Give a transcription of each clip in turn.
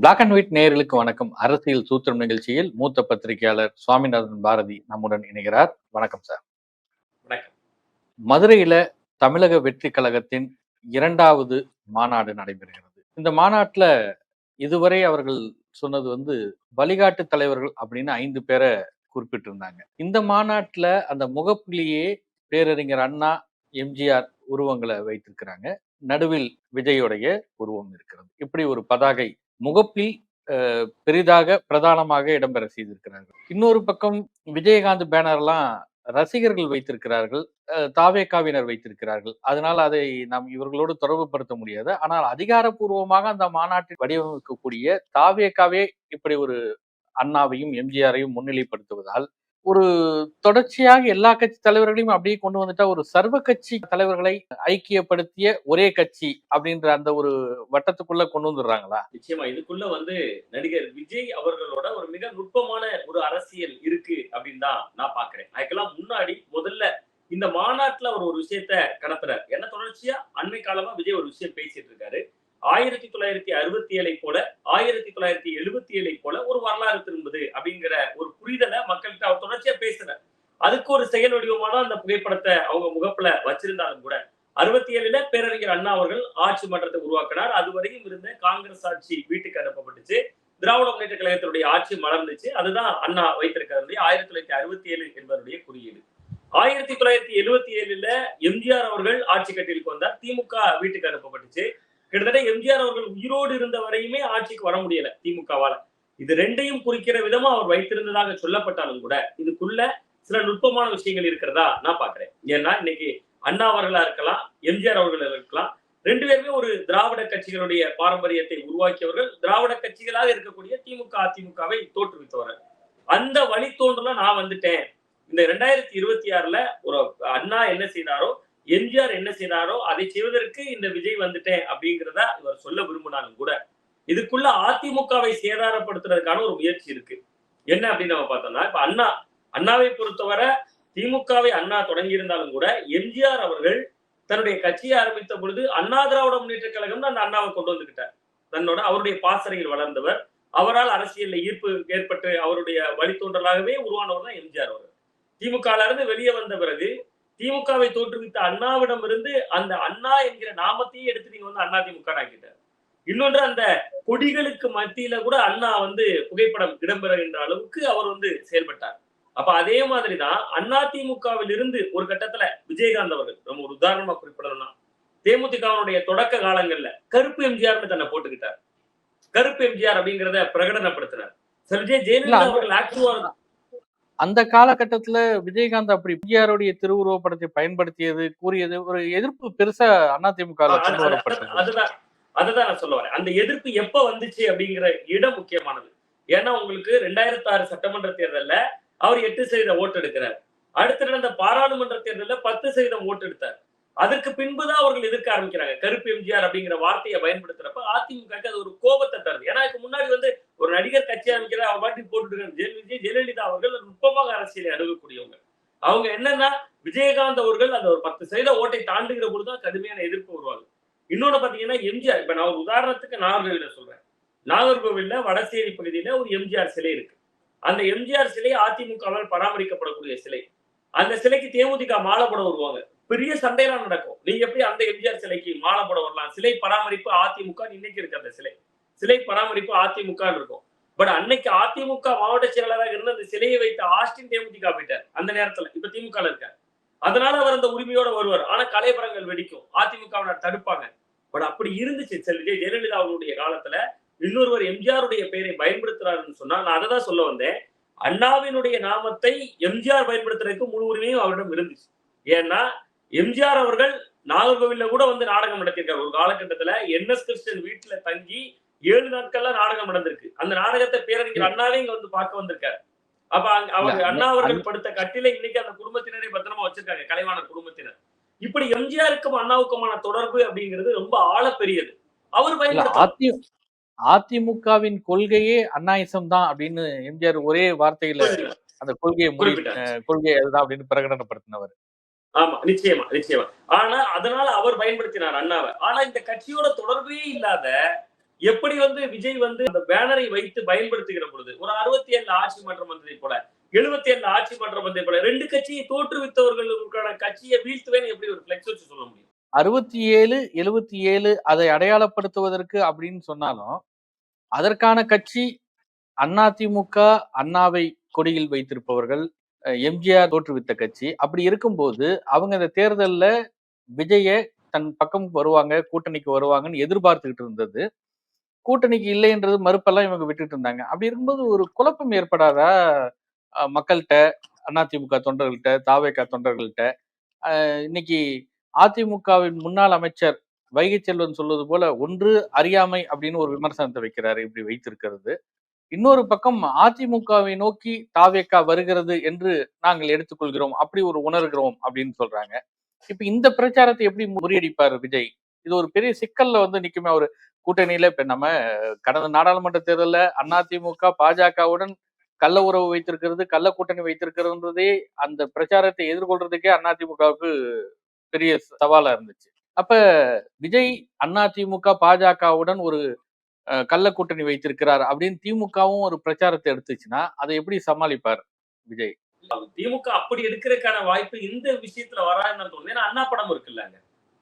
Black and white நேயர்களுக்கு வணக்கம். அரசியல் சூத்திரம் நிகழ்ச்சியில் மூத்த பத்திரிகையாளர் சுவாமிநாதன் பாரதி நம்முடன் இணைகிறார். வணக்கம் சார். வணக்கம். மதுரையில தமிழக வெற்றி கழகத்தின் இரண்டாவது மாநாடு நடைபெறுகிறது. இந்த மாநாட்டுல இதுவரை அவர்கள் சொன்னது வந்து வழிகாட்டு தலைவர்கள் அப்படின்னு ஐந்து பேரை குறிப்பிட்டிருந்தாங்க. இந்த மாநாட்டுல அந்த முகப்புலியே பேரறிஞர் அண்ணா எம்ஜிஆர் உருவங்களை வைத்திருக்கிறாங்க. நடுவில் விஜயோடைய உருவம் இருக்கிறது. இப்படி ஒரு பதாகை முகப்பில் பெரிதாக பிரதானமாக இடம்பெற செய்திருக்கிறார்கள். இன்னொரு பக்கம் விஜயகாந்த் பேனர்லாம் ரசிகர்கள் வைத்திருக்கிறார்கள் தாவேக்காவினர் வைத்திருக்கிறார்கள். அதனால் அதை நாம் இவர்களோடு தொடர்புபடுத்த முடியாது. ஆனால் அதிகாரப்பூர்வமாக அந்த மாநாட்டில் வடிவமைக்கக்கூடிய தாவேக்காவே இப்படி ஒரு அண்ணாவையும் எம்ஜிஆரையும் முன்னிலைப்படுத்துவதால் ஒரு தொடர்ச்சியாக எல்லா கட்சி தலைவர்களையும் அப்படியே கொண்டு வந்துட்டா ஒரு சர்வ கட்சி தலைவர்களை ஐக்கியப்படுத்திய ஒரே கட்சி அப்படின்ற அந்த ஒரு வட்டத்துக்குள்ள கொண்டு வந்துடுறாங்களா? நிச்சயமா. இதுக்குள்ள வந்து நடிகர் விஜய் அவர்களோட ஒரு மிக நுட்பமான ஒரு அரசியல் இருக்கு அப்படின்னு தான் நான் பாக்குறேன். அதுக்கெல்லாம் முன்னாடி முதல்ல இந்த மாநாட்டுல அவர் ஒரு விஷயத்த கடத்துறாரு. என்ன தொடர்ச்சியா? அண்மை காலமா விஜய் ஒரு விஷயம் பேசிட்டு இருக்காரு. ஆயிரத்தி தொள்ளாயிரத்தி அறுபத்தி ஏழை போல ஆயிரத்தி தொள்ளாயிரத்தி எழுபத்தி ஏழை போல ஒரு வரலாறு திரும்புது அப்படிங்கிற ஒரு புரிதலை மக்கள்கிட்ட அவர் தொடர்ச்சியா பேசுறாரு அதுக்கு ஒரு செயல் வடிவமான அந்த புகைப்படத்தை அவங்க முகப்புல வச்சிருந்தாலும் கூட அறுபத்தி ஏழுல பேரறிஞர் அண்ணா அவர்கள் ஆட்சி மன்றத்தை உருவாக்கினார். அது வரையும் இருந்த காங்கிரஸ் ஆட்சி வீட்டுக்கு அனுப்பப்பட்டுச்சு. திராவிட முன்னேற்ற கழகத்தினுடைய ஆட்சி மலர்ந்துச்சு. அதுதான் அண்ணா வைத்திருக்கிறது ஆயிரத்தி தொள்ளாயிரத்தி அறுபத்தி ஏழு என்பதனுடைய குறியீடு. ஆயிரத்தி தொள்ளாயிரத்தி எழுபத்தி ஏழுல எம்ஜிஆர் அவர்கள் ஆட்சி கட்டிலுக்கு வந்தார் திமுக வீட்டுக்கு அனுப்பப்பட்டுச்சு. கிட்டத்தட்ட எம்ஜிஆர் அவர்கள் உயிரோடு இருந்த வரையுமே ஆட்சிக்கு வர முடியல திமுகவால. இது ரெண்டையும் குறிக்கிற விதமா அவர் வைத்திருந்ததாக சொல்லப்பட்டாலும் கூட இதுக்குள்ள சில நுட்பமான விஷயங்கள் இருக்கிறதா நான் பாக்குறேன் ஏன்னா இன்னைக்கு அண்ணா அவர்களா இருக்கலாம் எம்ஜிஆர் அவர்களா இருக்கலாம் ரெண்டு பேருமே ஒரு திராவிட கட்சிகளுடைய பாரம்பரியத்தை உருவாக்கியவர்கள் திராவிட கட்சிகளாக இருக்கக்கூடிய திமுக அதிமுகவை தோற்றுவித்தவர்கள். அந்த வழித்தோன்றல நான் வந்துட்டேன். இந்த ரெண்டாயிரத்தி இருபத்தி ஆறுல ஒரு அண்ணா என்ன செய்தாரோ எம்ஜிஆர் என்ன செய்தாரோ அதை செய்வதற்கு இந்த விஜய் வந்துட்டேன் அப்படிங்கிறத இவர் சொல்ல விரும்பினாலும் கூட இதுக்குள்ள அதிமுகவை சேதாரப்படுத்துறதுக்கான ஒரு முயற்சி இருக்கு. என்ன அப்படின்னு நம்ம பார்த்தோம்னா இப்ப அண்ணா அண்ணாவை பொறுத்தவரை திமுகவை அண்ணா தொடங்கி இருந்தாலும் கூட எம்ஜிஆர் அவர்கள் தன்னுடைய கட்சியை ஆரம்பித்த பொழுது அண்ணா திராவிட முன்னேற்ற கழகம்னு அந்த அண்ணாவை கொண்டு வந்துகிட்டார். தன்னோட அவருடைய பாசறையில் வளர்ந்தவர். அவரால் அரசியல்ல ஈர்ப்பு ஏற்பட்டு அவருடைய வழித்தோன்றலாகவே உருவானவர் தான் எம்ஜிஆர் அவர்கள். திமுகல இருந்து வெளியே வந்த பிறகு திமுகவை தோற்றுவித்த அண்ணாவிடம் இருந்து அந்த அண்ணா என்கிற நாமத்தையே எடுத்து நீங்க வந்து அண்ணா திமுக ஆக்கிட்டார். இன்னொன்று அந்த கொடிகளுக்கு மத்தியில கூட அண்ணா வந்து புகைப்படம் இடம்பெறுகின்ற அளவுக்கு அவர் வந்து செயல்பட்டார். அப்ப அதே மாதிரிதான் அண்ணா திமுகவில் இருந்து ஒரு கட்டத்துல விஜயகாந்த் அவர்கள் நம்ம ஒரு உதாரணமா குறிப்பிடணும்னா தேமுதிகவனுடைய தொடக்க காலங்கள்ல கருப்பு எம்ஜிஆர்னு தன்னை போட்டுக்கிட்டார். கருப்பு எம்ஜிஆர் அப்படிங்கிறத பிரகடனப்படுத்தினார். சார் விஜய் ஜெயலலிதா அவர்கள் ஆக்டிவா அந்த காலகட்டத்துல விஜயகாந்த் அப்படி எம்ஜிஆருடைய திருவுருவப் படத்தை பயன்படுத்தியது கூறியது ஒரு எதிர்ப்பு பெருசா அதிமுக அதுதான். அதுதான் நான் சொல்ல வரேன். அந்த எதிர்ப்பு எப்ப வந்துச்சு அப்படிங்கிற இடம் முக்கியமானது. ஏன்னா உங்களுக்கு ரெண்டாயிரத்தி ஆறு சட்டமன்ற தேர்தல்ல அவர் எட்டு சதவீதம் ஓட்டு எடுக்கிறார். அடுத்து நடந்த பாராளுமன்ற தேர்தலில் பத்து சதவீதம் ஓட்டு எடுத்தார். அதற்கு பின்புதான் அவர்கள் எதிர்க்க ஆரம்பிக்கிறாங்க. கருப்பு எம்ஜிஆர் அப்படிங்கிற வார்த்தையை பயன்படுத்துறப்ப அதிமுக அது ஒரு கோபத்தை தருது. ஏன்னா இதுக்கு முன்னாடி வந்து ஒரு நடிகர் கட்சி ஆரம்பிக்கிற அவர் பாட்டி போட்டுட்டு ஜெயலலிதா ஜெயலலிதா அவர்கள் நுட்பமாக அரசியலை அணுகக்கூடியவங்க. அவங்க என்னன்னா விஜயகாந்த் அவர்கள் அந்த ஒரு பத்து சதவீத ஓட்டை தாண்டுகிற பொழுதுதான் கடுமையான எதிர்ப்பு வருவாங்க இன்னொன்னு பாத்தீங்கன்னா எம்ஜிஆர். இப்ப நான் ஒரு உதாரணத்துக்கு நாகர்கோவில சொல்றேன். நாகர்கோவில்ல வடசேரி பகுதியில ஒரு எம்ஜிஆர் சிலை இருக்கு. அந்த எம்ஜிஆர் சிலை அதிமுகவால் பராமரிக்கப்படக்கூடிய சிலை. அந்த சிலைக்கு தேமுதிக மாலை போட வருவாங்க. பெரிய சண்டையெல்லாம் நடக்கும். நீங்க எப்படி அந்த எம்ஜிஆர் சிலைக்கு மாலை போட வரலாம்? சிலை பராமரிப்பு அதிமுக இன்னைக்கு இருக்கு அந்த சிலை. சிலை பராமரிப்பு அதிமுக இருக்கும். பட் அன்னைக்கு அதிமுக மாவட்ட செயலாளராக இருந்த அந்த சிலையை வைத்த ஆஸ்டின் தேமுதிக போயிட்டார். அந்த நேரத்துல. இப்ப திமுக இருக்கார். அதனால அவர் அந்த உரிமையோட வருவார். ஆனா கலைபரங்கள் வெடிக்கும். அதிமுகவினர் தடுப்பாங்க. பட் அப்படி இருந்துச்சு. செல் விஜய் ஜெயலலிதா அவர்களுடைய காலத்துல இன்னொருவர் எம்ஜிஆருடைய பெயரை பயன்படுத்துறாருன்னு சொன்னா நான் அதை தான் சொல்ல வந்தேன். அண்ணாவினுடைய நாமத்தை எம்ஜிஆர் பயன்படுத்துறதுக்கு முழு உரிமையும் அவரிடம் இருந்துச்சு. ஏன்னா எம்ஜிஆர் அவர்கள் நாகர்கோவில்ல கூட வந்து நாடகம் நடத்தியிருக்காரு. ஒரு காலகட்டத்துல என் எஸ் கிருஷ்ணன் வீட்டுல தங்கி ஏழு நாட்கள்ல நாடகம் நடந்திருக்கு. அந்த நாடகத்தை பேரறிஞர் அண்ணாவே இங்க வந்து பார்க்க வந்திருக்காரு. அப்ப அங்க அவர் இல்ல, அண்ணா அவர்கள் படுத்த கட்டில இன்னைக்கு அந்த குடும்பத்தினரே பத்திரமா வச்சிருக்காங்க. கலைவாணர் குடும்பத்தினர். இப்படி எம்ஜிஆருக்கும் அண்ணாவுக்குமான தொடர்பு அப்படிங்கிறது ரொம்ப ஆழப்பெரியது. அவர் இல்ல பயன்படுத்த அதி அதிமுகவின் கொள்கையே அண்ணாயிசம் தான் அப்படின்னு எம்ஜிஆர் ஒரே வார்த்தையில அந்த கொள்கையை கொள்கை அதுதான் அப்படின்னு பிரகடனப்படுத்தினவர். ஆமா நிச்சயமா நிச்சயமா. ஆனா அதனால அவர் பயன்படுத்தினார் அண்ணாவை. ஆனா இந்த கட்சியோட தொடர்பே இல்லாத எப்படி வந்து விஜய் வந்து அந்த பேனரை வைத்து பயன்படுத்துகிற பொழுது ஒரு அறுபத்தி ஏழு ஆட்சி மன்றம் வந்ததை போல எழுபத்தி ஏழு ஆட்சி மன்றம் வந்ததை போல ரெண்டு கட்சியை தோற்றுவித்தவர்களுக்கான கட்சியை வீழ்த்துவேன்னு எப்படி ஒரு பிளெக்ஸ் வச்சு சொல்ல முடியும்? அறுபத்தி ஏழு எழுபத்தி ஏழு அதை அடையாளப்படுத்துவதற்கு அப்படின்னு சொன்னாலும் அதற்கான கட்சி அதிமுக அண்ணாவை கொடியில் வைத்திருப்பவர்கள் அஹ், எம்ஜிஆர் தோற்றுவித்த கட்சி அப்படி இருக்கும்போது அவங்க இந்த தேர்தல்ல விஜய தன் பக்கம் வருவாங்க கூட்டணிக்கு வருவாங்கன்னு எதிர்பார்த்துக்கிட்டு இருந்தது. கூட்டணிக்கு இல்லைன்றது மறுப்பெல்லாம் இவங்க விட்டுட்டு இருந்தாங்க. அப்படி இருக்கும்போது ஒரு குழப்பம் ஏற்படாதா அஹ், மக்கள்கிட்ட அதிமுக தொண்டர்கள்ட்ட தாவேக தொண்டர்கள்ட்ட அஹ், இன்னைக்கு அதிமுகவின் முன்னாள் அமைச்சர் வைகை செல்வன் சொல்வது போல ஒன்று அறியாமை அப்படின்னு ஒரு விமர்சனத்தை வைக்கிறாரு இப்படி வைத்திருக்கிறது. இன்னொரு பக்கம் அதிமுகவை நோக்கி தாவேக்கா வருகிறது என்று நாங்கள் எடுத்துக்கொள்கிறோம் அப்படி ஒரு உணர்கிறோம் அப்படின்னு சொல்றாங்க. இப்ப இந்த பிரச்சாரத்தை எப்படி முறியடிப்பார் விஜய்? இது ஒரு பெரிய சிக்கல்ல வந்து நிக்குமே அவர். கூட்டணியில இப்ப நம்ம கடந்த நாடாளுமன்ற தேர்தலில் அதிமுக பாஜகவுடன் கள்ள உறவு வைத்திருக்கிறது கள்ள கூட்டணி வைத்திருக்கிறதுன்றதே அந்த பிரச்சாரத்தை எதிர்கொள்றதுக்கே அதிமுகவுக்கு பெரிய சவாலா இருந்துச்சு. அப்ப விஜய் அதிமுக பாஜகவுடன் ஒரு அஹ், கள்ள கூட்டணி வைத்திருக்கிறார் அப்படின்னு திமுகவும் ஒரு பிரச்சாரத்தை எடுத்துச்சுன்னா அதை எப்படி சமாளிப்பார் விஜய்? திமுக அப்படி எடுக்கிறதுக்கான வாய்ப்பு இந்த விஷயத்துல வராதுன்னு தோணுது ஏன்னா அண்ணா படம் இருக்குல்லங்க.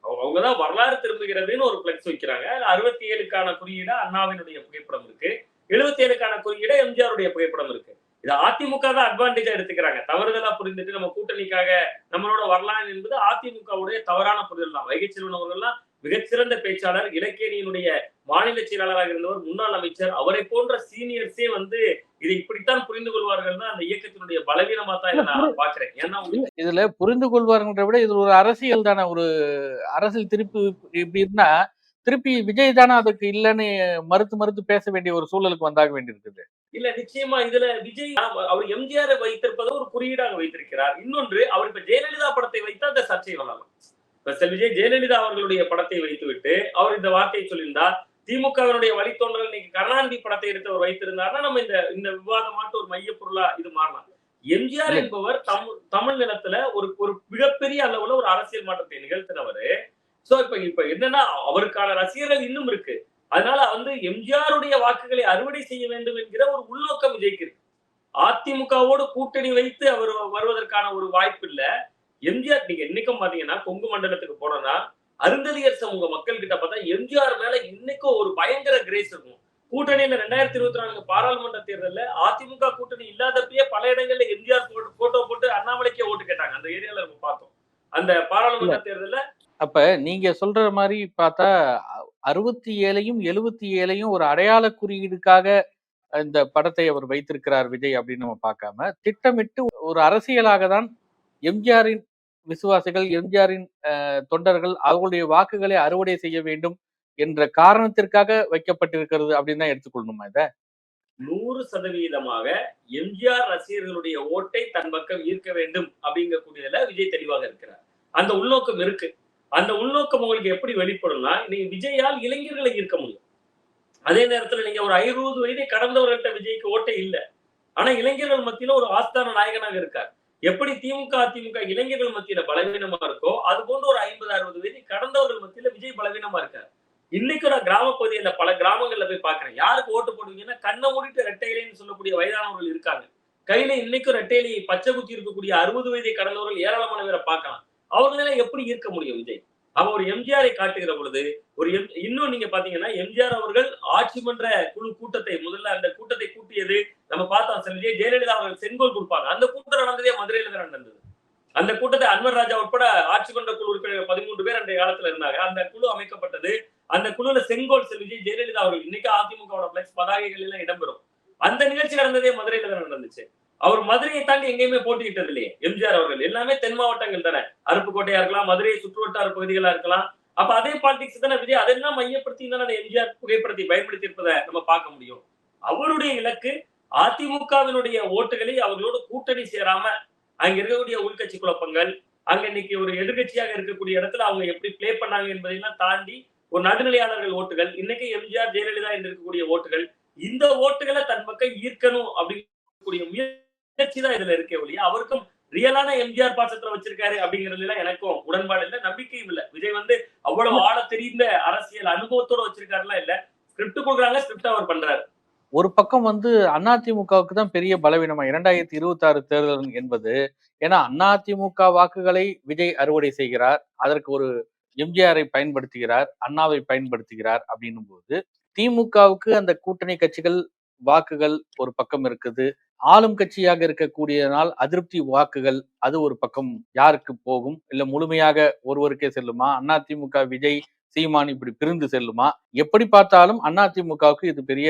அவங்க- அவங்கதான் வரலாறு திரும்புகிறதுன்னு ஒரு பிளெக்ஸ் வைக்கிறாங்க. அறுபத்தி ஏழுக்கான குறியீடா அண்ணாவினுடைய புகைப்படம் இருக்கு. எழுபத்தி ஏழுக்கான குறியீடா எம்ஜிஆருடைய புகைப்படம் இருக்கு. இது அதிமுக தான் அட்வான்டேஜா எடுத்துக்கிறாங்க. தவறுதலா புரிந்துட்டு நம்ம கூட்டணிக்காக நம்மளோட வரலாறு என்பது அதிமுகவுடைய தவறான புரிதல் தான். வைகை செல்வன் அவர்கள்லாம் மிகச்சிறந்த பேச்சாளர் இலக்கியனியினுடைய மாநில செயலாளராக இருந்தவர் முன்னாள் அமைச்சர். அவரை போன்ற சீனியர்ஸே வந்து இதை இப்படித்தான் புரிந்து கொள்வார்கள் அந்த இயக்கத்தினுடைய பலவீனமா தான் நான் பாக்குறேன் ஏன்னா இதுல புரிந்து கொள்வார்ன்ற விட இது ஒரு அரசியல் தானே ஒரு அரசியல் திருப்பி இப்படி இருந்தா திருப்பி விஜய் தானே அதுக்கு இல்லைன்னு மறுத்து மறுத்து பேச வேண்டிய ஒரு சூழலுக்கு வந்தாக வேண்டியிருக்குது. இல்ல நிச்சயமா இதுல விஜய் அவர் எம்ஜிஆர் வைத்திருப்பதை ஒரு குறியீடாக வைத்திருக்கிறார். இன்னொன்று அவர் இப்ப ஜெயலலிதா படத்தை வைத்து அந்த சர்ச்சை வரலாம் இப்ப செல் விஜய் ஜெயலலிதா அவர்களுடைய படத்தை வைத்துவிட்டு அவர் இந்த வார்த்தையை சொல்லியிருந்தார் திமுகவினுடைய வழித்தோன்றல் இன்னைக்கு கருணாநிதி படத்தை எடுத்து அவர் வைத்திருந்தாருன்னா நம்ம இந்த இந்த விவாதமாட்டு ஒரு மைய பொருளா இது மாறலாம். எம்ஜிஆர். என்பவர் தமிழ் தமிழ் நிலத்துல ஒரு ஒரு மிகப்பெரிய அளவுல ஒரு அரசியல் மாற்றத்தை நிகழ்த்தினவரு. சோ இப்ப இப்ப என்னன்னா அவருக்கான ரசிகர்கள் இன்னும் இருக்கு. அதனால வந்து எம்ஜிஆருடைய வாக்குகளை அறுவடை செய்ய வேண்டும் என்கிற ஒரு உள்நோக்கம் விஜய்க்கு அதிமுகவோடு கூட்டணி வைத்து அவர் வருவதற்கான ஒரு வாய்ப்பு இல்ல. எம்ஜிஆர் நீங்க என்னைக்கும் பாத்தீங்கன்னா கொங்கு மண்டலத்துக்கு போனோம்னா அருந்ததியர் சமூக மக்கள் கிட்ட பார்த்தா எம்ஜிஆர் மேல இன்னைக்கும் ஒரு பயங்கர கிரேஸ் இருக்கும். கூட்டணியில ரெண்டாயிரத்தி இருபத்தி நான்கு பாராளுமன்ற தேர்தல்ல அதிமுக கூட்டணி இல்லாதப்பயே பல இடங்கள்ல எம்ஜிஆர் போட்டோ போட்டு அண்ணாமலைக்கே ஓட்டு கேட்டாங்க. அந்த ஏரியால நம்ம பார்த்தோம். அந்த பாராளுமன்ற தேர்தல்ல அப்ப நீங்க சொல்ற மாதிரி பார்த்தா அறுபத்தி ஏழையும் எழுபத்தி ஏழையும் ஒரு அடையாள குறியீடுக்காக இந்த படத்தை அவர் வைத்திருக்கிறார் விஜய் அப்படின்னு நம்ம பார்க்காம திட்டமிட்டு ஒரு அரசியலாக தான் எம்ஜிஆரின் விசுவாசிகள் எம்ஜிஆரின் தொண்டர்கள் அவர்களுடைய வாக்குகளை அறுவடை செய்ய வேண்டும் என்ற காரணத்திற்காக வைக்கப்பட்டிருக்கிறது அப்படின்னு தான் எடுத்துக்கொள்ளணுமா இதை? நூறு சதவீதமாக எம்ஜிஆர் ரசிகர்களுடைய ஓட்டை தன் பக்கம் ஈர்க்க வேண்டும் அப்படிங்கக்கூடியதுல விஜய் தெளிவாக இருக்கிறார். அந்த உள்நோக்கம் இருக்கு. அந்த உள்நோக்கம் உங்களுக்கு எப்படி வெளிப்படும்னா நீங்க விஜயால் இளைஞர்களை ஈர்க்க முடியும். அதே நேரத்துல நீங்க ஒரு ஐநூறு வயதை கடந்தவர்கள்ட்ட விஜய்க்கு ஓட்டை இல்ல. ஆனா இளைஞர்கள் மத்தியில ஒரு ஆஸ்தான நாயகனாக இருக்கார். எப்படி திமுக அதிமுக இளைஞர்கள் மத்தியில பலவீனமா இருக்கோ அது போன்ற ஒரு ஐம்பது அறுபது வயதை கடந்தவர்கள் மத்தியில விஜய் பலவீனமா இருக்காரு. இன்னைக்கு நான் கிராம பகுதியில பல கிராமங்கள்ல போய் பாக்குறேன் யாருக்கு ஓட்டு போடுவீங்கன்னா கண்ணை மூடிட்டு ரெட்டையிலேன்னு சொல்லக்கூடிய வயதானவர்கள் இருக்காங்க. கையில இன்னைக்கும் ரெட்டையிலே பச்சை குத்தி இருக்கக்கூடிய அறுபது வயதை கடந்தவர்கள் ஏராளமான பேரை பார்க்கலாம். அவங்களால எப்படி ஈர்க்க முடியும் விஜய்? அவ ஒரு எம்ஜிஆரை காட்டுகிற பொழுது ஒரு எம் இன்னும் நீங்க பாத்தீங்கன்னா எம்ஜிஆர் அவர்கள் ஆட்சி மன்ற குழு கூட்டத்தை முதல்ல அந்த கூட்டத்தை கூட்டியது நம்ம பார்த்தோம் சில ஜெயலலிதா அவர்கள் செங்கோல் கொடுப்பாங்க. அந்த கூட்டம் நடந்ததே மதுரையில தான் நடந்தது. அந்த கூட்டத்தை அன்வர் ராஜா உட்பட ஆட்சி கொண்ட குழு உறுப்பினர்கள் பதிமூன்று பேர் அந்த காலத்துல இருந்தாங்க. அந்த குழு அமைக்கப்பட்டது. அந்த குழுல செங்கோல் செல் விஜய் ஜெயலலிதா அவர்கள். இன்னைக்கு அதிமுகவோட பிளக்ஸ் பதாகைகள் எல்லாம் இடம்பெறும். அந்த நிகழ்ச்சி நடந்ததே மதுரையில தான் நடந்துச்சு. அவர் மதுரையை தாண்டி எங்கேயுமே போட்டிக்கிட்டது இல்லையே. எம்ஜிஆர் அவர்கள். எல்லாமே தென் மாவட்டங்கள் தானே. அருப்புக்கோட்டையா இருக்கலாம் மதுரை சுற்றுவட்டார பகுதிகளா இருக்கலாம். அப்ப அதே பாலிடிக்ஸ் தானே விஜய்? அதெல்லாம் மையப்படுத்தி தானே அந்த எம்ஜிஆர் புகைப்படத்தை பயன்படுத்தி இருப்பதை நம்ம பார்க்க முடியும். அவருடைய இலக்கு அதிமுகவினுடைய ஓட்டுகளை அவர்களோடு கூட்டணி சேராம அங்க இருக்கக்கூடிய உள்கட்சி குழப்பங்கள் அங்க இன்னைக்கு ஒரு எதிர்கட்சியாக இருக்கக்கூடிய இடத்துல அவங்க எப்படி பிளே பண்ணாங்க என்பதையெல்லாம் தாண்டி ஒரு நடுநிலையாளர்கள் ஓட்டுகள் இன்னைக்கு எம்ஜிஆர் ஜெயலலிதா என்று இருக்கக்கூடிய ஓட்டுகள் இந்த ஓட்டுகளை தன் பக்கம் ஈர்க்கணும் அப்படிங்கக்கூடிய முயற்சி தான் இதுல இருக்கே ஒழிய அவருக்கும் ரியலான எம்ஜிஆர் பாசத்துல வச்சிருக்காரு அப்படிங்கறதுல எனக்கும் உடன்பாடு இல்லை நம்பிக்கையும் இல்ல. விஜய் வந்து அவ்வளவு ஆழ தெரிந்த அரசியல் அனுபவத்தோட வச்சிருக்காருலாம் இல்ல ஸ்கிரிப்ட் கொடுக்குறாங்க ஸ்கிரிப்ட் அவர் பண்றாரு. ஒரு பக்கம் வந்து அதிமுகவுக்கு தான் பெரிய பலவீனமா இரண்டாயிரத்தி இருபத்தி ஆறு தேர்தல் என்பது. ஏன்னா அதிமுக வாக்குகளை விஜய் அறுவடை செய்கிறார். அதற்கு ஒரு எம்ஜிஆரை பயன்படுத்துகிறார் அண்ணாவை பயன்படுத்துகிறார் அப்படின்னும் போது திமுகவுக்கு அந்த கூட்டணி கட்சிகள் வாக்குகள் ஒரு பக்கம் இருக்குது. ஆளும் கட்சியாக இருக்கக்கூடியதனால் அதிருப்தி வாக்குகள் அது ஒரு பக்கம் யாருக்கு போகும்? இல்ல முழுமையாக ஒருவருக்கே செல்லுமா? அதிமுக விஜய் சீமான் இப்படி பிரிந்து செல்லுமா? எப்படி பார்த்தாலும் அதிமுகவுக்கு இது பெரிய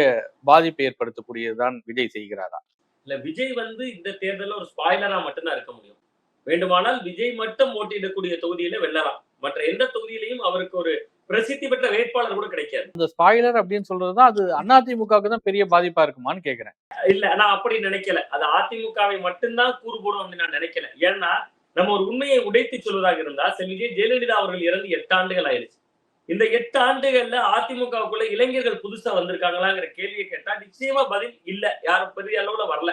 பாதிப்பை ஏற்படுத்தக்கூடியதுதான் விஜய் செய்கிறாரா? இல்ல விஜய் வந்து இந்த தேர்தல்ல ஒரு ஸ்பாய்லரா மட்டும்தான் இருக்க முடியும். வேண்டுமானால் விஜய் மட்டும் ஓட்டிடக்கூடிய தொகுதியில வெல்லலாம். மற்ற எந்த தொகுதியிலையும் அவருக்கு ஒரு பிரசித்தி பெற்ற வேட்பாளர் கூட கிடைக்காது. இந்த ஸ்பாய்லர் அப்படின்னு சொல்றதுதான் அது அதிமுகவுக்கு தான் பெரிய பாதிப்பா இருக்குமான்னு கேக்குறேன். இல்ல நான் அப்படி நினைக்கல. அது அதிமுகவை மட்டும்தான் கூறு போடும் அப்படின்னு நான் நினைக்கல. ஏன்னா நம்ம ஒரு உண்மையை உடைத்து சொல்வதாக இருந்தா செல்வி விஜய் ஜெயலலிதா அவர்கள் இறந்து எட்டு ஆண்டுகள் ஆயிருச்சு இந்த எட்டு ஆண்டுகள்ல அதிமுகவுக்குள்ள இளைஞர்கள் புதுசா வந்திருக்காங்களாங்கிற கேள்வியை கேட்டா நிச்சயமா பதில் இல்ல. யாரும் பெரிய அளவுல வரல.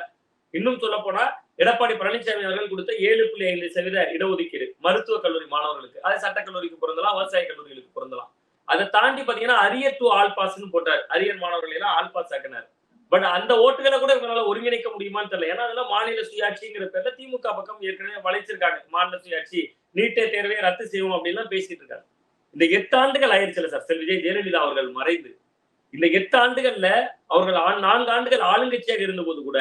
இன்னும் சொல்ல போனா எடப்பாடி பழனிசாமி அவர்கள் கொடுத்த ஏழு புள்ளி ஐந்து சதவீத இடஒதுக்கீடு மருத்துவக் கல்லூரி மாணவர்களுக்கு அது சட்டக்கல்லூரிக்கு பிறந்தலாம் விவசாய கல்லூரிகளுக்கு பிறந்தலாம் அதை தாண்டி பாத்தீங்கன்னா அரியர் டு ஆல் பாஸ்ன்னு போட்டார். அரியர் மாணவர்கள் எல்லாம் ஆல் பாஸ் ஆக்கினார். பட் அந்த ஓட்டுகளை கூட இவங்களால ஒருங்கிணைக்க முடியுமான்னு தெரியல. ஏன்னா அதெல்லாம் மாநில சுயாட்சிங்கிற பேர்ல திமுக பக்கம் ஏற்கனவே வளைச்சிருக்காங்க. மாநில சுயாட்சி நீட்டை தேர்வை ரத்து செய்வோம் அப்படின்னு பேசிட்டு இருக்காங்க இந்த எட்டு ஆண்டுகள் ஆயிடுச்சுல சார் செல் விஜய் ஜெயலலிதா அவர்கள் மறைந்து. இந்த எட்டு ஆண்டுகள்ல அவர்கள் நான்கு ஆண்டுகள் ஆளுங்கட்சியாக இருந்தபோது கூட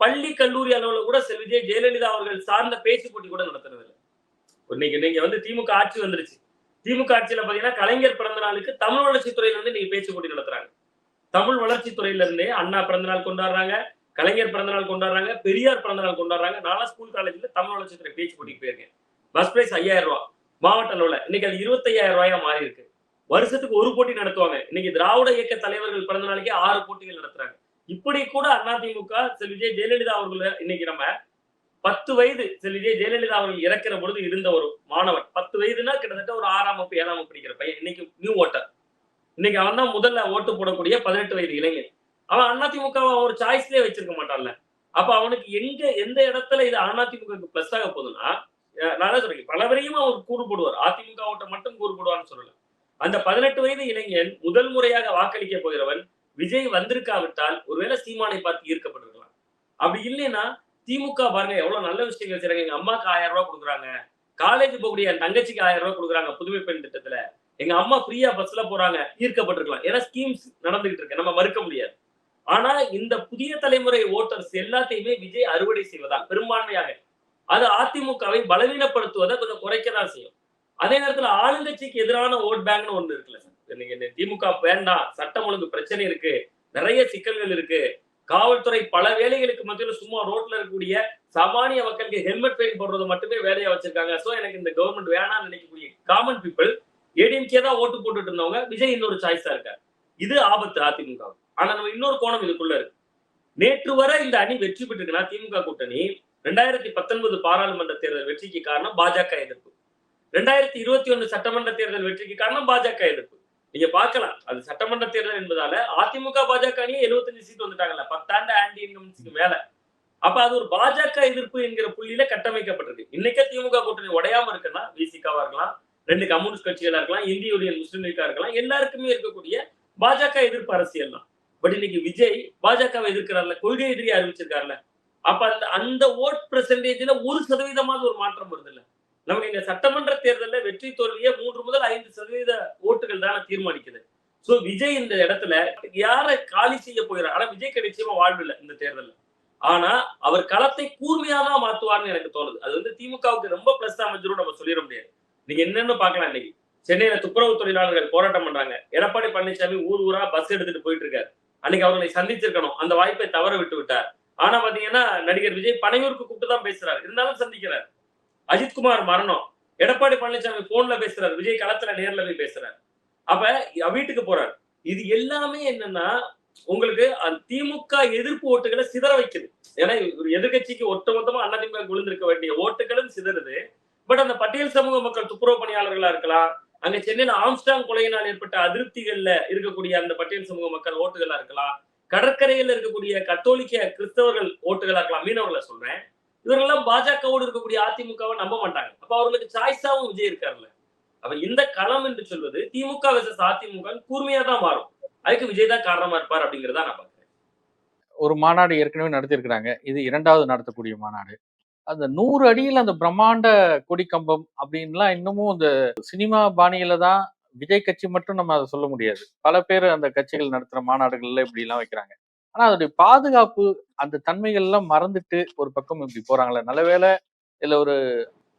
பள்ளி கல்லூரி அளவுல கூட செல் விஜய் ஜெயலலிதா அவர்கள் சார்ந்த பேச்சு போட்டி கூட நடத்துறது இல்லை இன்னைக்கு நீங்க வந்து திமுக ஆட்சி வந்துருச்சு. திமுக ஆட்சியில பாத்தீங்கன்னா கலைஞர் பிறந்த நாளுக்கு தமிழ் வளர்ச்சித்துறையில இருந்து நீங்க பேச்சு போட்டி நடத்துறாங்க. தமிழ் வளர்ச்சித்துறையில இருந்து அண்ணா பிறந்த நாள் கொண்டாடுறாங்க கலைஞர் பிறந்த நாள் கொண்டாடுறாங்க பெரியார் பிறந்த நாள் கொண்டாடுறாங்க. நானும் ஸ்கூல் காலேஜ்ல தமிழ் வளர்ச்சித்துறை பேச்சு போட்டிக்கு போயிருக்கேன். பஸ் பிரைஸ் ஐயாயிரம் ரூபாய். மாவட்ட உள்ள இன்னைக்கு அது இருபத்தையாயிரம் ரூபாயா மாறி இருக்கு. வருஷத்துக்கு ஒரு போட்டி நடத்துவாங்க. இன்னைக்கு திராவிட இயக்க தலைவர்கள் பிறந்த நாளைக்கே ஆறு போட்டிகள் நடத்துறாங்க. இப்படி கூட அதிமுக செல் விஜய் ஜெயலலிதா அவர்கள் இன்னைக்கு நம்ம பத்து வயது செல் விஜய் ஜெயலலிதா அவர்கள் இறக்கிற பொழுது இருந்த ஒரு மாணவன். பத்து வயதுனா கிட்டத்தட்ட ஒரு ஆறாம் வகுப்பு ஏழாம் வகுப்பு படிக்கிற பையன். இன்னைக்கு நியூ ஓட்டர் இன்னைக்கு அவன் தான் முதல்ல ஓட்டு போடக்கூடிய பதினெட்டு வயது இளைஞர் அவன் அதிமுக ஒரு சாய்ஸ்லயே வச்சிருக்க மாட்டான்ல. அப்ப அவனுக்கு எங்க எந்த இடத்துல இது அதிமுக பிளஸ் ஆக போகுதுன்னா நான் தான் சொல்றேன்? பலவரையும் அவர் கூறு போடுவார் அதிமுக ஓட்ட மட்டும் கூறு போடுவார்னு சொல்லல. அந்த பதினெட்டு வயது இளைஞன் முதல் முறையாக வாக்களிக்க போகிறவன் விஜய் வந்திருக்காவிட்டால் ஒருவேளை சீமானை பார்த்து ஈர்க்கப்பட்டிருக்கலாம். அப்படி இல்லைன்னா திமுக பாருங்க எவ்வளவு நல்ல விஷயங்கள் செய்றாங்க. எங்க அம்மாக்கு ஆயிரம் ரூபாய் கொடுக்குறாங்க. காலேஜ் போகக்கூடிய என் தங்கச்சிக்கு ஆயிரம் ரூபாய் கொடுக்குறாங்க புதுமை பெண் திட்டத்துல. எங்க அம்மா ஃப்ரீயா பஸ்ல போறாங்க ஈர்க்கப்பட்டிருக்கலாம். ஏன்னா ஸ்கீம்ஸ் நடந்துகிட்டு இருக்கு. நம்ம மறுக்க முடியாது. ஆனா இந்த புதிய தலைமுறை ஓட்டர்ஸ் எல்லாத்தையுமே விஜய் அறுவடை செய்வதால் பெரும்பான்மையாக. அது அதிமுகவை பலவீனப்படுத்துவதை கொஞ்சம் குறைக்கதான் செய்யும். அதே நேரத்துல ஆளுங்கட்சிக்கு எதிரான ஓட் பேங்க்னு ஒண்ணு இருக்குல்ல சார். நீங்க இந்த திமுக வேண்டாம் சட்டம் ஒழுங்கு பிரச்சனை இருக்கு நிறைய சிக்கல்கள் இருக்கு. காவல்துறை பல வேலைகளுக்கு மத்தியில சும்மா ரோட்ல இருக்கக்கூடிய சாமானிய மக்களுக்கு ஹெல்மெட் ஃபைன் போடுறது மட்டுமே வேலையா வச்சிருக்காங்க. சோ எனக்கு இந்த கவர்மெண்ட் வேணாம்னு நினைக்கக்கூடிய காமன் பீப்புள் ஏடிஎம்கே தான் ஓட்டு போட்டுட்டு இருந்தவங்க விஜய் இன்னொரு சாய்ஸா இருக்காரு. இது ஆபத்து அதிமுக ஆனா நம்ம இன்னொரு கோணம் இதுக்குள்ள இருக்கு. நேற்று வரை இந்த அணி வெற்றி பெற்றிருக்குன்னா திமுக கூட்டணி ரெண்டாயிரத்தி பத்தொன்பது பாராளுமன்ற தேர்தல் வெற்றிக்கு காரணம் பாஜக எதிர்ப்பு. ரெண்டாயிரத்தி இருபத்தி ஒண்ணு சட்டமன்ற தேர்தல் வெற்றிக்கு காரணம் பாஜக எதிர்ப்பு. நீங்க பார்க்கலாம். அது சட்டமன்ற தேர்தல் என்பதால அதிமுக பாஜக அணியே 75 சீட் வந்துட்டாங்கல்ல. பத்தாண்டு ஆண்டி இன்கம்ஸ்க்கு மேல. அப்ப அது ஒரு பாஜக எதிர்ப்பு என்கிற புள்ளியில கட்டமைக்கப்பட்டது இன்னைக்கே திமுக கூட்டணி உடையாம இருக்குன்னா விசிகாவா இருக்கலாம் ரெண்டு கம்யூனிஸ்ட் கட்சிகளா இருக்கலாம் இந்திய யூனியன் முஸ்லீம் லீக்கா இருக்கலாம் எல்லாருக்குமே இருக்கக்கூடிய பாஜக எதிர்ப்பு அரசியல் தான். பட் இன்னைக்கு விஜய் பாஜகவை எதிர்க்கிறார்ல கொள்கை எதிரியை அறிவிச்சிருக்காருல்ல அப்ப அந்த அந்த ஓட் பெர்சன்டேஜ்ல ஒரு சதவீதமாவது ஒரு மாற்றம் வருது இல்ல நமக்கு இந்த சட்டமன்ற தேர்தலில் வெற்றி தோல்வியே மூன்று முதல் ஐந்து சதவீத ஓட்டுகள் தானே தீர்மானிக்குது. சோ விஜய் இந்த இடத்துல யாரை காலி செய்ய போகிறார்? ஆனா விஜய் நிச்சயமா வாழ்வு இந்த தேர்தல்ல. ஆனா அவர் களத்தை கூர்மையா தான் மாத்துவார்னு எனக்கு தோணுது. அது வந்து திமுகவுக்கு ரொம்ப பிளஸ் அமைஞ்சிரும் நம்ம சொல்லிட முடியாது. நீங்க என்னன்னு பார்க்கலாம் இன்னைக்கு. சென்னையில துப்புரவு தொழிலாளர்கள் போராட்டம் பண்றாங்க. எடப்பாடி பழனிசாமி ஊர் ஊரா பஸ் எடுத்துட்டு போயிட்டு இருக்காரு. அன்னைக்கு அவர்களை சந்திச்சிருக்கணும். அந்த வாய்ப்பை தவற விட்டு விட்டார். ஆனா பாத்தீங்கன்னா நடிகர் விஜய் பனையூருக்கு கூப்பிட்டு தான் பேசுறாரு. இருந்தாலும் சந்திக்கிறார் அஜித்குமார் மரணம். எடப்பாடி பழனிசாமி போன்ல பேசுறாரு. விஜய் களத்துல நேர்ல போய் பேசுறாரு. அப்ப வீட்டுக்கு போறாரு. இது எல்லாமே என்னன்னா உங்களுக்கு திமுக எதிர்ப்பு ஓட்டுகளை சிதற வைக்குது. ஏன்னா ஒரு எதிர்கட்சிக்கு ஒட்டுமொத்தமா அதிமுக விழுந்திருக்க வேண்டிய ஓட்டுகளும் சிதறுது. பட் அந்த பட்டியல் சமூக மக்கள் துப்புரவு பணியாளர்களா இருக்கலாம் அங்க சென்னையில ஆம்ஸ்டாங் கொலையினால் ஏற்பட்ட அதிருப்திகள்ல இருக்கக்கூடிய அந்த பட்டியல் சமூக மக்கள் ஓட்டுகளா இருக்கலாம் கடற்கரையில் இருக்கக்கூடிய கத்தோலிக்க கிறிஸ்தவர்கள் ஓட்டுகளா இருக்கலாம் மீனவர்களை சொல்றேன். இவரெல்லாம் பாஜகவோடு இருக்கக்கூடிய அதிமுகவை நம்ப மாட்டாங்க. அப்ப அவர்களுக்கு சாய்ஸாவும் விஜய் இருக்காருல்ல. அப்ப இந்த களம் என்று சொல்வது திமுக விசஸ் அதிமுக கூர்மையா தான் மாறும். அதுக்கு விஜய் தான் காரணமா இருப்பார் அப்படிங்கிறதா நான் பாக்குறேன் ஒரு மாநாடு ஏற்கனவே நடத்தியிருக்கிறாங்க. இது இரண்டாவது நடத்தக்கூடிய மாநாடு. அந்த நூறு அடியில் அந்த பிரம்மாண்ட கொடி கம்பம் அப்படின்லாம் இன்னமும் இந்த சினிமா பாணியில தான் விஜய் கட்சி மட்டும் நம்ம அதை சொல்ல முடியாது. பல பேர் அந்த கட்சிகள் நடத்துற மாநாடுகள்ல இப்படி எல்லாம் வைக்கிறாங்க. ஆனா அதோடைய பாதுகாப்பு அந்த தன்மைகள் எல்லாம் மறந்துட்டு ஒரு பக்கம் இப்படி போறாங்களே நல்லவேளை இதுல ஒரு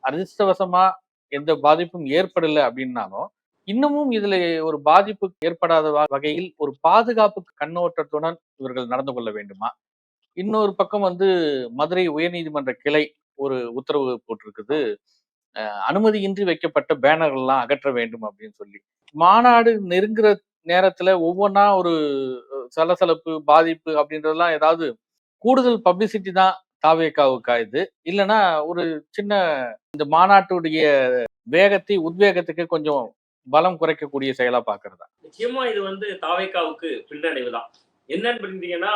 அதிர்ஷ்டவசமா எந்த பாதிப்பும் ஏற்படலை அப்படின்னாலும் இன்னமும் இதுல ஒரு பாதிப்பு ஏற்படாத வகையில் ஒரு பாதுகாப்பு கண்ணோட்டத்துடன் இவர்கள் நடந்து கொள்ள வேண்டுமா? இன்னொரு பக்கம் வந்து மதுரை உயர்நீதிமன்ற கிளை ஒரு உத்தரவு போட்டிருக்குது. அனுமதியின்றி வைக்கப்பட்ட பேனர்கள்லாம் அகற்ற வேண்டும் அப்படின்னு சொல்லி. மாநாடு நெருங்குற நேரத்துல ஒவ்வொன்றா ஒரு சலசலப்பு பாதிப்பு அப்படின்றதெல்லாம் ஏதாவது கூடுதல் பப்ளிசிட்டி தான் தாவேக்காவுக்கா இது. இல்லைன்னா ஒரு சின்ன இந்த மாநாட்டுடைய வேகத்தை உத்வேகத்துக்கு கொஞ்சம் பலம் குறைக்கக்கூடிய செயலா பாக்குறதா? நிச்சயமா இது வந்து தாவேக்காவுக்கு பின்னடைவு தான். என்னன்னு புரிந்தீங்கன்னா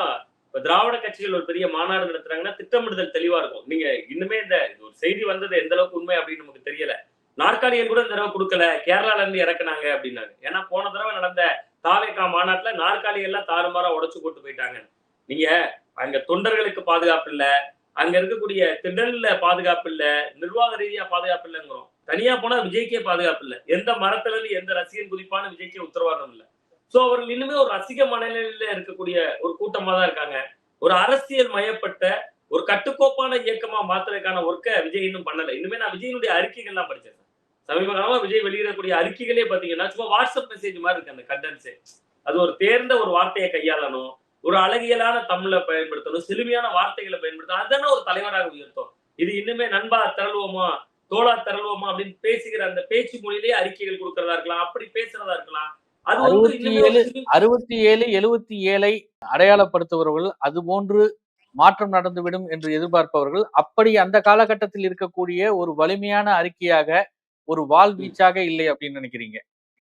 இப்ப திராவிட கட்சிகள் ஒரு பெரிய மாநாடு நடத்துறாங்கன்னா திட்டமிடுதல் தெளிவா இருக்கும். நீங்க இன்னுமே இந்த ஒரு செய்தி வந்தது எந்த அளவுக்கு உண்மை அப்படின்னு நமக்கு தெரியல. நாற்காலிகள் கூட இந்த தடவை கொடுக்கல. கேரளால இருந்து இறக்குனாங்க அப்படின்னாங்க. ஏன்னா போன தடவை நடந்த தாவேக்கா மாநாட்டுல நாற்காலி எல்லாம் தாறுமாறா உடைச்சு போட்டு போயிட்டாங்க. நீங்க அங்க தொண்டர்களுக்கு பாதுகாப்பு இல்ல. அங்க இருக்கக்கூடிய திடல்ல பாதுகாப்பு இல்ல. நிர்வாக ரீதியா பாதுகாப்பு இல்லைங்கிறோம். தனியா போனா விஜய்க்கே பாதுகாப்பு இல்ல. எந்த மரத்துல இருந்து எந்த ரசிகன் குறிப்பான விஜய்க்கே உத்தரவாதம் இல்ல. சோ அவர்கள் இன்னுமே ஒரு ரசிக மனநிலையில இருக்கக்கூடிய ஒரு கூட்டமா தான் இருக்காங்க. ஒரு அரசியல் மயப்பட்ட ஒரு கட்டுக்கோப்பான இயக்கமா மாத்துறதுக்கான ஒர்க்கை விஜய் இன்னும் பண்ணல. இன்னுமே நான் விஜயனுடைய அறிக்கைகள்லாம் படிச்சேன் சமீப காலமா விஜய் வெளியிடக்கூடிய அறிக்கைகளே பாத்தீங்கன்னா சும்மா வாட்ஸ்அப் மெசேஜ் மாதிரி இருக்கு அந்த கண்டென்ஸே அது ஒரு தேர்ந்த ஒரு வார்த்தையை கையாளணும் ஒரு அழகியலான தமிழை பயன்படுத்தணும் செழுமையான வார்த்தைகளை பயன்படுத்தணும் அதுதானே ஒரு தலைவராக உயர்த்தோம். இது இன்னுமே நண்பா திரளுவோமா தோளா திரளுவோமா அப்படின்னு பேசுகிற அந்த பேச்சு மொழியிலேயே அறிக்கைகள் கொடுக்கறதா இருக்கலாம் அப்படி பேசுறதா இருக்கலாம். அறுபத்தி ஏழு அறுபத்தி ஏழு எழுபத்தி ஏழை அடையாளப்படுத்துபவர்கள் அது போன்று மாற்றம் நடந்துவிடும் என்று எதிர்பார்ப்பவர்கள் அப்படி அந்த காலகட்டத்தில் இருக்கக்கூடிய ஒரு வலிமையான அறிக்கையாக ஒரு வால் வீச்சாக இல்லை அப்படின்னு நினைக்கிறீங்க?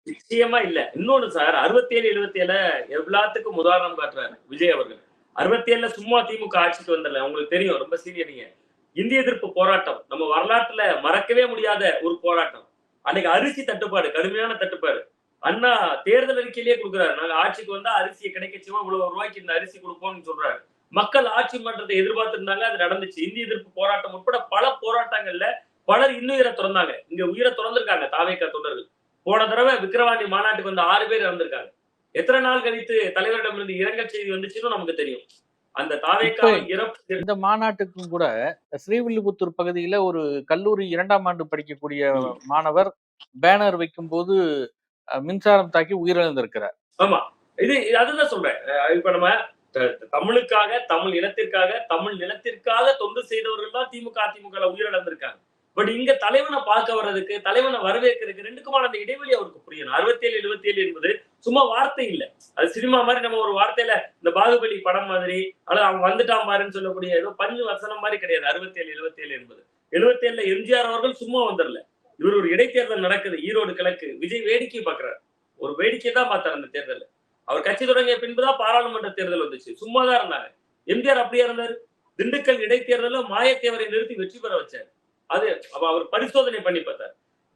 நிச்சயமா இல்ல. இன்னொன்னு சார் அறுபத்தி ஏழு எழுபத்தி ஏழு எல்லாத்துக்கும் உதாரணம் காட்டுறாரு விஜய் அவர்கள். அறுபத்தி ஏழுல சும்மா திமுக ஆட்சிக்கு வந்துடல உங்களுக்கு தெரியும் ரொம்ப சீரியர் நீங்க. இந்திய எதிர்ப்பு போராட்டம் நம்ம வரலாற்றுல மறக்கவே முடியாத ஒரு போராட்டம். அன்னைக்கு அரிசி தட்டுப்பாடு கடுமையான தட்டுப்பாடு. அண்ணா தேர்தல் அறிக்கையிலேயே கொடுக்குறாரு. நாங்க ஆட்சிக்கு வந்தா அரிசியை கிடைக்கச்சுமா இவ்வளவு ரூபாய்க்கு இந்த அரிசி கொடுப்போம்னு சொல்றாரு. மக்கள் ஆட்சி மாற்றத்தை எதிர்பார்த்திருந்தாங்க அது நடந்துச்சு. இந்திய எதிர்ப்பு போராட்டம் உட்பட பல போராட்டங்கள்ல பலர் இன்னுயிரை திறந்தாங்க. இங்க உயிரை திறந்திருக்காங்க தாவேக்கா தொண்டர்கள். போன தடவை விக்கிரவாண்டி மாநாட்டுக்கு வந்த ஆறு பேர் இறந்திருக்காங்க. எத்தனை நாள் கழித்து தலைவரிடமிருந்து இரங்கல் செய்தி வந்துச்சுன்னு நமக்கு தெரியும். அந்த தாவேக்கா இறப்பு இந்த மாநாட்டுக்கும் கூட ஸ்ரீவில்லிபுத்தூர் பகுதியில ஒரு கல்லூரி இரண்டாம் ஆண்டு படிக்கக்கூடிய. மாணவர் பேனர் வைக்கும்போது அஹ், மின்சாரம் தாக்கி உயிரிழந்திருக்கிறார். ஆமா. இது அதுதான் சொல்றேன். இப்ப நம்ம தமிழுக்காக தமிழ் இனத்திற்காக தமிழ் நிலத்திற்காக தொண்டு செய்தவர்கள் தான் திமுக அதிமுக உயிரிழந்திருக்காங்க. பட் இங்க தலைவனை பார்க்க வர்றதுக்கு தலைவனை வரவேற்கிறதுக்கு ரெண்டுக்குமான அந்த இடைவெளி அவருக்கு புரியணும். அறுபத்தி ஏழு எழுபத்தி ஏழு என்பது சும்மா வார்த்தை இல்ல. அது சினிமா மாதிரி நம்ம ஒரு வார்த்தையில இந்த பாகுபலி படம் மாதிரி அல்லது அவன் வந்துட்டான் பாருன்னு சொல்லக்கூடிய ஏதோ பஞ்சு வசனம் மாதிரி கிடையாது. அறுபத்தி ஏழு எழுபத்தி ஏழு என்பது. எழுபத்தி ஏழுல எம்ஜிஆர் அவர்கள் சும்மா வந்துடல. இவர் ஒரு இடைத்தேர்தல் நடக்குது ஈரோடு கிழக்கு. விஜய் வேடிக்கை பார்க்கிறார். ஒரு வேடிக்கை தான் பார்த்தார் அந்த தேர்தல் அவர் கட்சி தொடங்கிய பின்புதான் பாராளுமன்ற தேர்தல் வந்துச்சு. சும்மா தான் இருந்தாங்க எம்ஜிஆர் அப்படியே இருந்தார்? திண்டுக்கல் இடைத்தேர்தல மாயத்தேவரை நிறுத்தி வெற்றி பெற வச்சார். அது அப்ப அவர் பரிசோதனை பண்ணி பார்த்தார்.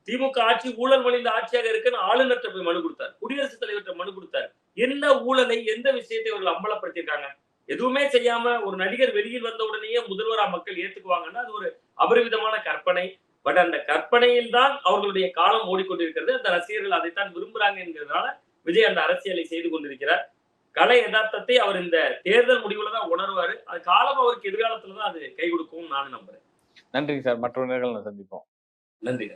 திமுக ஆட்சி ஊழல் மலிந்த ஆட்சியாக இருக்குன்னு ஆளுநர்கிட்ட போய் மனு கொடுத்தார். குடியரசுத் தலைவர்கிட்ட மனு கொடுத்தார். என்ன ஊழலை எந்த விஷயத்தை இவர்கள் அம்பலப்படுத்தியிருக்காங்க? எதுவுமே செய்யாம ஒரு நடிகர் வெளியில் வந்த உடனேயே முதல்வரா மக்கள் ஏத்துக்குவாங்கன்னா அது ஒரு அபரிவிதமான கற்பனை பட் அந்த கற்பனையில் தான் அவர்களுடைய காலம் ஓடிக்கொண்டிருக்கிறது. அந்த ரசிகர்கள் அதைத்தான் விரும்புறாங்க என்கிறதுனால விஜய் அந்த அரசியலை செய்து கொண்டிருக்கிறார். கலை யதார்த்தத்தை அவர் இந்த தேர்தல் முடிவுல தான் உணர்வாரு. அது காலம் அவருக்கு எதிர்காலத்துல தான் அது கை கொடுக்கும் நான் நம்புறேன். நன்றி சார். மற்ற நேர்கள் சந்திப்போம். நன்றி